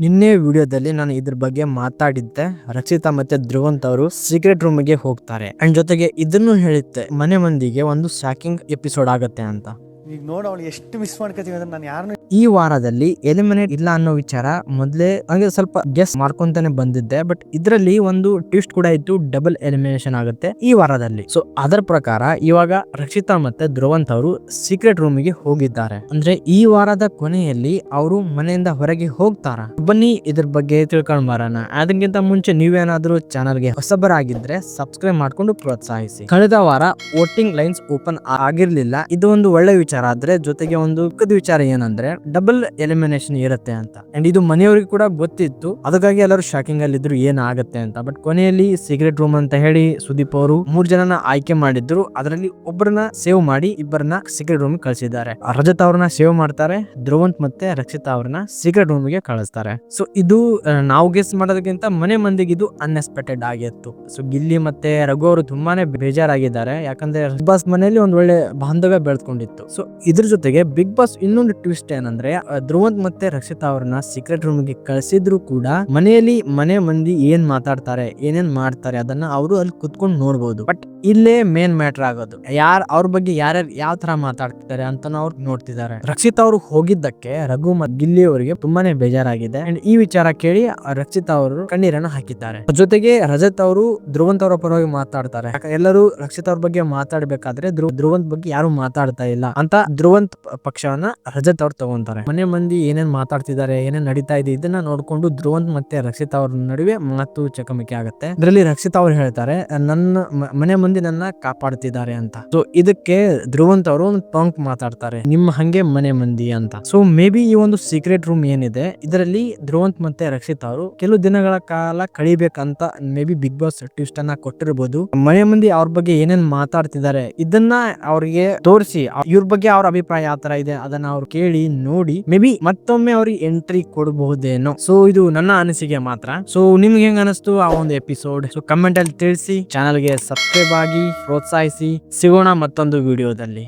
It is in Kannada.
ನಿನ್ನೆ ವಿಡಿಯೋದಲ್ಲಿ ನಾನು ಇದ್ರ ಬಗ್ಗೆ ಮಾತಾಡಿದ್ದೆ. ರಕ್ಷಿತಾ ಮತ್ತೆ ಧ್ರುವಂತ ಅವರು ಸೀಕ್ರೆಟ್ ರೂಮ್ಗೆ ಹೋಗ್ತಾರೆ. ಅಂಡ್ ಜೊತೆಗೆ ಇದನ್ನು ಹೇಳಿದ್ದೆ ಮನೆ ಮಂದಿಗೆ ಒಂದು ಶಾಕಿಂಗ್ ಎಪಿಸೋಡ್ ಆಗತ್ತೆ ಅಂತ. ಈಗ ನೋಡ ಅವಳು ಎಷ್ಟು ಮಿಸ್ ಮಾಡ್ಕೋತೀವಿ ಅಂದ್ರೆ ನಾನು ಯಾರನ್ನು ಈ ವಾರದಲ್ಲಿ ಎಲಿಮಿನೇಟ್ ಇಲ್ಲ ಅನ್ನೋ ವಿಚಾರ ಮೊದಲೇ ಹಂಗೆ ಸ್ವಲ್ಪ ಗೆಸ್ ಮಾಡ್ಕೊಂತಾನೆ ಬಂದಿದ್ದೆ ಬಟ್ ಇದರಲ್ಲಿ ಒಂದು ಟ್ವಿಸ್ಟ್ ಕೂಡ ಇತ್ತು ಡಬಲ್ ಎಲಿಮಿನೇಷನ್ ಆಗುತ್ತೆ ಈ ವಾರದಲ್ಲಿ. ಸೊ ಅದರ ಪ್ರಕಾರ ಇವಾಗ ರಕ್ಷಿತಾ ಮತ್ತೆ ಧ್ರುವಂತ್ ಅವರು ಸೀಕ್ರೆಟ್ ರೂಮಿಗೆ ಹೋಗಿದ್ದಾರೆ. ಅಂದ್ರೆ ಈ ವಾರದ ಕೊನೆಯಲ್ಲಿ ಅವರು ಮನೆಯಿಂದ ಹೊರಗೆ ಹೋಗ್ತಾರ? ಬನ್ನಿ ಇದ್ರ ಬಗ್ಗೆ ತಿಳ್ಕೊಂಡ್ ಬರೋಣ ಅದಕ್ಕಿಂತ ಮುಂಚೆ ನೀವೇನಾದ್ರೂ ಚಾನಲ್ಗೆ ಹೊಸಬರಾಗಿದ್ರೆ ಸಬ್ಸ್ಕ್ರೈಬ್ ಮಾಡ್ಕೊಂಡು ಪ್ರೋತ್ಸಾಹಿಸಿ. ಕಳೆದ ವಾರ ವೋಟಿಂಗ್ ಲೈನ್ಸ್ ಓಪನ್ ಆಗಿರ್ಲಿಲ್ಲ. ಇದು ಒಂದು ಒಳ್ಳೆ ವಿಚಾರ ಆದ್ರೆ ಜೊತೆಗೆ ಒಂದು ವಿಚಾರ ಏನಂದ್ರೆ ಡಬಲ್ ಎಲಿಮಿನೇಷನ್ ಇರುತ್ತೆ ಅಂತ. ಅಂಡ್ ಇದು ಮನೆಯವ್ರಿಗೆ ಕೂಡ ಗೊತ್ತಿತ್ತು. ಅದಕ್ಕಾಗಿ ಎಲ್ಲರೂ ಶಾಕಿಂಗ್ ಅಲ್ಲಿ ಇದ್ರು ಏನಾಗುತ್ತೆ ಅಂತ. ಬಟ್ ಕೊನೆಯಲ್ಲಿ ಸೀಕ್ರೆಟ್ ರೂಮ್ ಅಂತ ಹೇಳಿ ಸುದೀಪ್ ಅವರು ಮೂರ್ ಜನನ ಆಯ್ಕೆ ಮಾಡಿದ್ರು. ಅದರಲ್ಲಿ ಒಬ್ಬರನ್ನ ಸೇವ್ ಮಾಡಿ ಇಬ್ಬರನ್ನ ಸೀಕ್ರೆಟ್ ರೂಮ್ ಕಳಿಸಿದ್ದಾರೆ. ರಜತ್ ಅವ್ರನ್ನ ಸೇವ್ ಮಾಡ್ತಾರೆ. ಧ್ರುವಂತ್ ಮತ್ತೆ ರಕ್ಷಿತಾ ಅವ್ರನ್ನ ಸೀಕ್ರೆಟ್ ರೂಮ್ಗೆ ಕಳಿಸ್ತಾರೆ. ಸೊ ಇದು ನಾವು ಗೆಸ್ ಮಾಡೋದಕ್ಕಿಂತ ಮನೆ ಮಂದಿಗೆ ಇದು ಅನ್ಎಕ್ಸ್ಪೆಕ್ಟೆಡ್ ಆಗಿತ್ತು. ಸೊ ಗಿಲ್ಲಿ ಮತ್ತೆ ರಘು ಅವರು ತುಂಬಾನೇ ಬೇಜಾರಾಗಿದ್ದಾರೆ. ಯಾಕಂದ್ರೆ ಬಿಗ್ ಬಾಸ್ ಮನೆಯಲ್ಲಿ ಒಂದ್ ಒಳ್ಳೆ ಬಾಂಧವ್ಯ ಬೆಳೆದ್ಕೊಂಡಿತ್ತು ಸೊ ಇದ್ರ ಜೊತೆಗೆ ಬಿಗ್ ಬಾಸ್ ಇನ್ನೊಂದು ಟ್ವಿಸ್ಟ್ ಏನಂದ್ರೆ ಧ್ರುವಂತ್ ಮತ್ತೆ ರಕ್ಷಿತಾ ಅವ್ರನ್ನ ಸೀಕ್ರೆಟ್ ರೂಮ್ಗೆ ಕಳಿಸಿದ್ರು ಕೂಡ ಮನೆಯಲ್ಲಿ ಮನೆ ಮಂದಿ ಏನ್ ಮಾತಾಡ್ತಾರೆ, ಏನೇನ್ ಮಾಡ್ತಾರೆ ಅದನ್ನ ಅವರು ಅಲ್ಲಿ ಕುತ್ಕೊಂಡು ನೋಡ್ಬೋದು. ಬಟ್ ಇಲ್ಲೇ ಮೇನ್ ಮ್ಯಾಟರ್ ಆಗೋದು. ಯಾರ್, ಅವ್ರ ಬಗ್ಗೆ ಯಾರ್ಯಾರು ಯಾವ ತರ ಮಾತಾಡ್ತಿದ್ದಾರೆ ಅಂತ ಅವ್ರು ನೋಡ್ತಿದ್ದಾರೆ. ರಕ್ಷಿತಾ ಅವರು ಹೋಗಿದ್ದಕ್ಕೆ ರಘು ಮತ್ತು ಗಿಲ್ಲಿ ಅವರಿಗೆ ತುಂಬಾನೇ ಬೇಜಾರಾಗಿದೆ. ಅಂಡ್ ಈ ವಿಚಾರ ಕೇಳಿ ರಕ್ಷಿತಾ ಅವರು ಕಣ್ಣೀರನ್ನ ಹಾಕಿದ್ದಾರೆ. ಜೊತೆಗೆ ರಜತ್ ಅವರು ಧ್ರುವಂತ್ ಅವರ ಪರವಾಗಿ ಮಾತಾಡ್ತಾರೆ. ಎಲ್ಲರೂ ರಕ್ಷಿತ್ ಅವ್ರ ಬಗ್ಗೆ ಮಾತಾಡ್ಬೇಕಾದ್ರೆ ಧ್ರುವ ಧ್ರುವಂತ್ ಬಗ್ಗೆ ಯಾರು ಮಾತಾಡ್ತಾ ಇಲ್ಲ ಅಂತ ಧ್ರುವಂತ್ ಪಕ್ಷವನ್ನ ರಜತ್ ಅವ್ರು ತಗೊಂತಾರೆ ಮನೆ ಮಂದಿ ಏನೇನ್ ಮಾತಾಡ್ತಿದ್ದಾರೆ, ಏನೇನ್ ನಡೀತಾ ಇದೆ, ಇದನ್ನ ನೋಡ್ಕೊಂಡು ಧ್ರುವಂತ್ ಮತ್ತೆ ರಕ್ಷಿತಾ ಅವ್ರ ನಡುವೆ ಮಾತು ಚಕಮಕಿ ಆಗುತ್ತೆ. ಇದರಲ್ಲಿ ರಕ್ಷಿತಾ ಅವ್ರು ಹೇಳ್ತಾರೆ, ನನ್ನ ಮನೆ ಮಂದಿ ನನ್ನ ಕಾಪಾಡ್ತಿದ್ದಾರೆ ಅಂತ. ಸೊ ಇದಕ್ಕೆ ಧ್ರುವಂತ್ ಅವರು ಒಂದು ಟಾಂಕ್ ಮಾತಾಡ್ತಾರೆ, ನಿಮ್ಮ ಹಂಗೆ ಮನೆ ಮಂದಿ ಅಂತ. ಸೊ ಮೇ ಬಿ ಈ ಒಂದು ಸೀಕ್ರೆಟ್ ರೂಮ್ ಏನಿದೆ, ಇದರಲ್ಲಿ ಧ್ರುವಂತ್ ಮತ್ತೆ ರಕ್ಷಿತ್ ಅವರು ಕೆಲವು ದಿನಗಳ ಕಾಲ ಕಳಿಬೇಕಂತ maybe big boss twist ಅನ್ನ ಕೊಟ್ಟಿರ್ಬೋದು. ಮನೆ ಮಂದಿ ಅವ್ರ ಬಗ್ಗೆ ಏನೇನ್ ಮಾತಾಡ್ತಿದ್ದಾರೆ, ಇದನ್ನ ಅವ್ರಿಗೆ ತೋರಿಸಿ, ಇವ್ರ ಬಗ್ಗೆ ಅವ್ರ ಅಭಿಪ್ರಾಯ ಯಾವ ತರ ಇದೆ, ಅದನ್ನ ಅವ್ರು ಕೇಳಿ ನೋಡಿ ಮೇ ಬಿ ಮತ್ತೊಮ್ಮೆ ಅವ್ರಿಗೆ ಎಂಟ್ರಿ ಕೊಡಬಹುದೇನೋ. ಸೊ ಇದು ನನ್ನ ಅನಿಸಿಕೆ ಮಾತ್ರ. ಸೊ ನಿಮ್ಗೆ ಹೆಂಗ ಅನಿಸ್ತು ಆ ಒಂದು ಎಪಿಸೋಡ್ ಸೊ ಕಮೆಂಟ್ ಅಲ್ಲಿ ತಿಳಿಸಿ. ಚಾನಲ್ಗೆ ಸಬ್ಸ್ಕ್ರೈಬ್ ಆಗಿ, ಪ್ರೋತ್ಸಾಹಿಸಿ. ಸಿಗೋಣ ಮತ್ತೊಂದು ವಿಡಿಯೋದಲ್ಲಿ